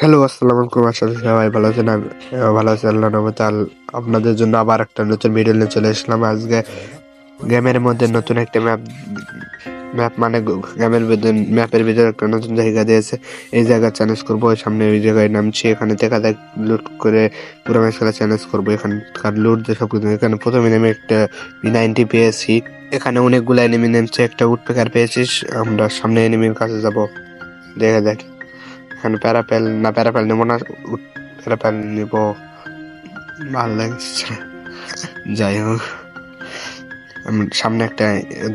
Hello, আসসালামু আলাইকুম। আশা করি সবাই ভালো আছেন। আমি ভালো আছি আল্লাহ রহমতে। আপনাদের জন্য আবার একটা নতুন ভিডিও নিয়ে চলে এসলাম আজকে গেমের মধ্যে নতুন একটা ম্যাপ ম্যাপ মানে গেমের ভিতরে ম্যাপের ভিতরে একটা নতুন জায়গা দিয়েছে। এই জায়গা চ্যালেঞ্জ করব। ওই সামনে ওই জায়গায় নামছি। এখানে দেখা দেখ লুট করে পুরো ম্যাচ খেলা চ্যালেঞ্জ করব এখানকার লুট যে সব কিছু এখানে প্রথমে নেমে একটা বি নাইনটি পেয়েছি। এখানে অনেকগুলো এনিমি নেমছে। একটা উডপেকার পেয়েছিস। আমরা সামনে এনিমির কাছে যাব। দেখা দেখ এখানে প্যারাপেল, না, প্যারাপেল নেব না প্যারাপেল নিব। ভালো লাগছে। যাই হোক। সামনে একটা,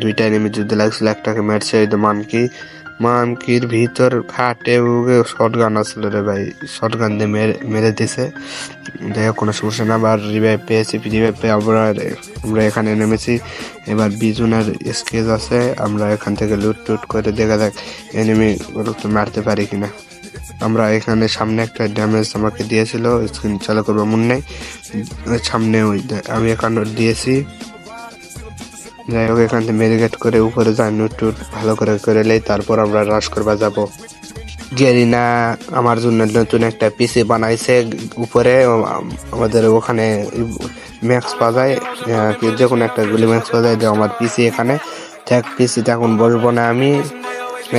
দুইটা এনিমি যুদ্ধ লাগছিল, একটাকে মারছে ওই তো মানকি। মানকির ভিতর ফাটে উগে শর্ট গান আসলো রে ভাই। শর্ট গান দিয়ে মেরে মেরে দিছে। যাই হোক, কোনো সমস্যা না, আবার রিভাইভ পেয়েছি রিভাইভ পেয়ে আমরা আমরা এখানে নেমেছি। এবার বিজুনের স্কেচ আছে, আমরা এখান থেকে লুট টুট করে দেখা যাক এনিমি মারতে পারি কিনা। আমরা এখানে সামনে একটা ড্যামেজ আমাকে দিয়েছিল স্ক্রিন চালু করব মনে নেই। সামনে ওই আমি এখানে দিয়েছি। যাই হোক, এখান থেকে মেরিগেট করে উপরে যাই নুট ভালো করে করে লেই, তারপর আমরা রাশ করবা যাব। গেরিনা আমার জন্য নতুন একটা পিসি বানাইছে, উপরে আমাদের ওখানে ম্যাক্স পাওয়া যায় যে কোনো একটা গুলি ম্যাক্স পাওয়া যায় যে আমার পিসি এখানে। দেখ পিসিতে এখন বসবো না আমি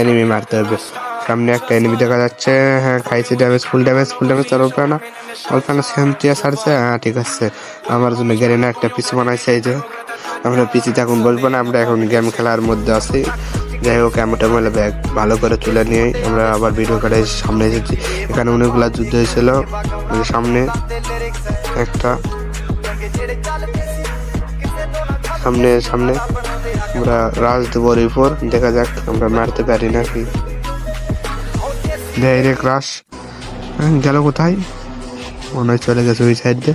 এনিমি মারতে হবে। সামনে একটা এনিমি দেখা যাচ্ছে। হ্যাঁ খাইছি damage full damage full damage আর অল্প না অল্প না সেন্টিয়া ছাড়ছে। হ্যাঁ ঠিক আছে। আমার জন্য গেরিনা একটা পিসি বানাইছে এই যে। আমরা পিসিতে এখন বসবো না, আমরা এখন গেম খেলার মধ্যে আছি। যাই হোক এমনটা মেলে ব্যাগ ভালো করে তুলে নিয়ে আমরা আবার ভিডিও কার্ডে সামনে এসেছি। এখানে অনেকগুলা যুদ্ধ হয়েছিল। সামনে একটা, সামনে সামনে। আমরা রাজ দেবো রিপোর দেখা যাক আমরা মারতে পারি নাকি। ডাইরেক্ট ক্রাশ গেল কোথায়? মনে হয় চলে গেছে ওই সাইড দিয়ে।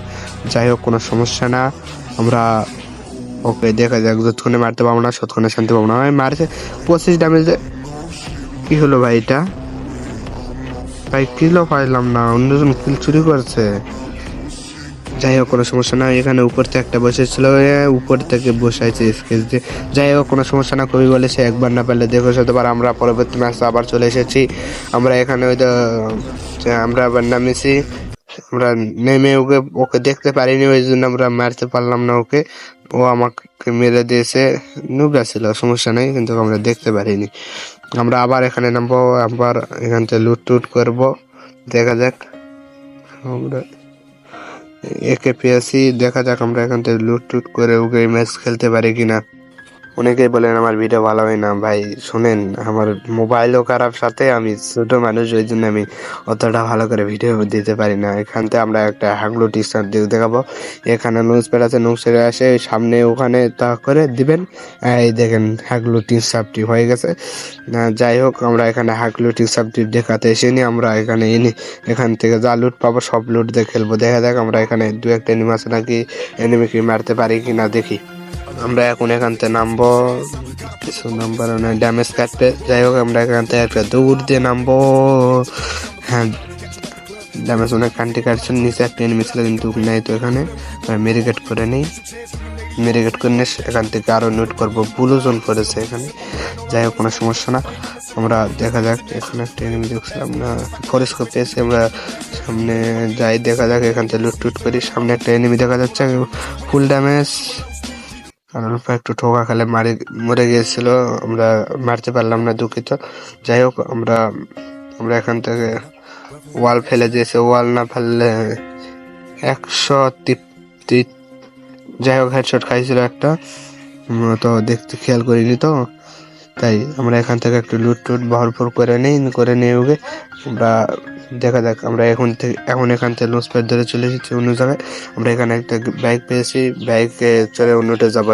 যাই হোক, কোনো সমস্যা না। আমরা, ওকে দেখা যাক, যতক্ষণে মারতে পারব না, ততক্ষণে শান্তি পাবো না। মারছে, পঁচিশ ড্যামেজ কি হলো ভাই এটা? ভাই কিলো পাইলাম না, অন্যজন কিল চুরি করছে। যাই হোক, কোনো সমস্যা না। এখানে উপর থেকে একটা বসেছিল উপর থেকে বসাইছে স্কেচ দিয়ে। যাই হোক, কোনো সমস্যা না, কবি বলেছে একবার না পারলে দেখো হতে পারে। আমরা পরবর্তী ম্যাচে আবার চলে এসেছি। আমরা এখানে ওই তো আমরা আবার নামেছি। আমরা নেমে ওকে ওকে দেখতে পারিনি, ওই জন্য আমরা মারতে পারলাম না ওকে। ও আমাকে মেরে দিয়েছে। নুবরা ছিল, সমস্যা নেই, কিন্তু আমরা দেখতে পারিনি। আমরা আবার এখানে নামবো, আবার এখান থেকে লুট টুট করব। দেখা যাক। আমরা একে পেয়েছি দেখা যাক আমরা এখান থেকে লুট টুট করে ওকে ম্যাচ খেলতে পারি কিনা। অনেকেই বলেন, আমার ভিডিও ভালো হয় না। ভাই, শুনেন, আমার মোবাইলও খারাপ, সাথে আমি ছোট মানুষ, ওই জন্য আমি অতটা ভালো করে ভিডিও দিতে পারি না। এখান থেকে আমরা একটা হাগলু টি শার্ট দিয়ে দেখাবো। এখানে নিউজ পেড আছে নিউজ পেডে আসে, সামনে ওখানে তা করে দিবেন। এই দেখেন, হাগলু টি শার্টটি হয়ে গেছে। যাই হোক, আমরা এখানে হাগলু টি শার্টটি দেখাতে এসে আমরা এখানে এনে, এখান থেকে যা লুট পাবো, সব লুট দিয়ে খেলব। দেখা যাক, আমরা এখানে দু একটা এনিমি আছে নাকি এনিমিকে মারতে পারি কি না দেখি। আমরা এখন এখান থেকে নামবো। কিছু নাম্বার ড্যামেজ কাটবে যাই হোক, আমরা এখান থেকে একটা দৌড় দিয়ে নামবো। হ্যাঁ ড্যামেজ অনেক কান্টি কাটছে। নিচে একটা এনিমি ছিল কিন্তু নেই তো এখানে। মেরিগেট করে নেই। মেরিগেট করে নিয়ে এখান থেকে আরও নোট করব। ব্লু জোন করেছে এখানে। যাই হোক, কোনো সমস্যা না। আমরা দেখা যাক, এখানে একটা এনিমি দেখছিলাম না। ফরেস্ট পেয়েছি আমরা। সামনে যাই, দেখা যাক, এখান থেকে লুট টুট করি। সামনে একটা এনিমি দেখা যাচ্ছে। ফুল ড্যামেজ অল্প একটু ঠোকা খেলে মারি, মরে গিয়েছিল, আমরা মারতে পারলাম না দুঃখিত। যাই হোক, আমরা আমরা এখান থেকে ওয়াল ফেলে দিয়েছে। ওয়াল না ফেললে একশো তিপ্তি, যাই হোক হেডশট খাইছিল একটা। আমরা তো দেখতে খেয়াল করিনি তো। তাই আমরা এখান থেকে একটু লুট টুট ভরপুর করে নিই, করে নিয়ে ওকে। আমরা দেখা যাক, আমরা এখন থেকে, এখন এখান থেকে লুজ ধরে চলে এসেছি অন্য জায়গায়। আমরা এখানে একটা বাইক পেয়েছি বাইকে চড়ে অন্যটা যাব।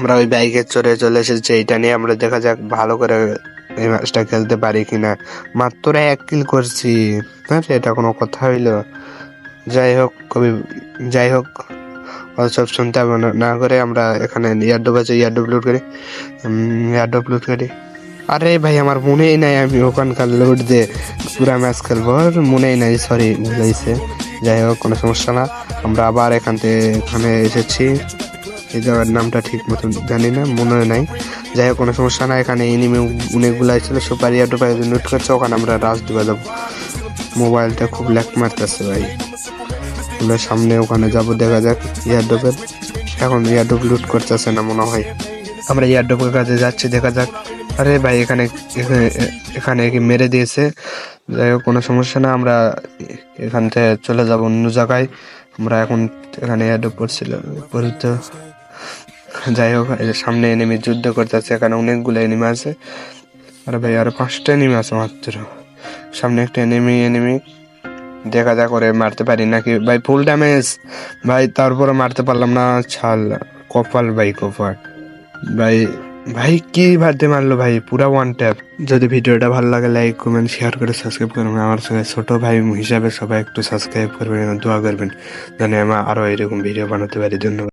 আমরা ওই বাইকে চড়ে চলে এসেছি, এটা নিয়ে আমরা দেখা যাক ভালো করে এই ম্যাচটা খেলতে পারি কিনা। মাত্র এক কিল করছি হ্যাঁ এটা কোনো কথা হইল। যাই হোক কবি যাই হোক সব শুনতে হবে না- করে আমরা এখানে ইয়ারডোব আছে ইয়ারডোব লুট করি। ইয়ারডোব লুট করি। আরে ভাই, আমার মনেই নাই আমি ওখানকার লুট দিয়ে পুরা ম্যাচ খেলব মনেই নাই সরি ভুলাইছে যাই হোক, কোনো সমস্যা না, আমরা আবার এখান থেকে এখানে এসেছি। এই জায়গার নামটা ঠিক মতো জানি না, মনে নাই। যাই হোক, কোনো সমস্যা না এখানে এনিমি অনেকগুলো ছিল সুপার ইয়ারডোব লুট করছে, ওখানে আমরা রাজ দিবা যাব। মোবাইলটা খুব ল্যাক মারতেছে ভাই। আমরা সামনে ওখানে যাব, দেখা যাক ইয়ারডোপের এখন ইয়ারডোপ লুট করতেছে না মনে হয়। আমরা ইয়ারডোপের কাছে যাচ্ছি, দেখা যাক। আরে ভাই, এখানে এখানে কি মেরে দিয়েছে? যাই হোক, কোনো সমস্যা না, আমরা এখান থেকে চলে যাব অন্য জায়গায়। আমরা এখন এখানে ইয়ারডোপ পড়ছিল পরিত যাই হোক, এই যে সামনে এনিমি যুদ্ধ করতেছে, এখানে অনেকগুলো এনিমি আছে। আরে ভাই, আরও পাঁচটা এনিমি আছে মাত্র। সামনে একটা এনিমি এনিমি দেখা যা করে মারতে পারি নাকি। ভাই ফুল ড্যামেজ ভাই তারপরে মারতে পারলাম না, ছাল। কপাল, ভাই কপাল। ভাই ভাই, কি ভাবতে মারলো ভাই? পুরা ওয়ান ট্যাপ যদি ভিডিওটা ভালো লাগে লাইক কমেন্ট শেয়ার করে সাবস্ক্রাইব করবেন। আমার সঙ্গে ছোট ভাই হিসাবে সবাই একটু সাবস্ক্রাইব করবেন দোয়া করবেন। যেন আমি আরও এরকম ভিডিও বানাতে পারি। ধন্যবাদ।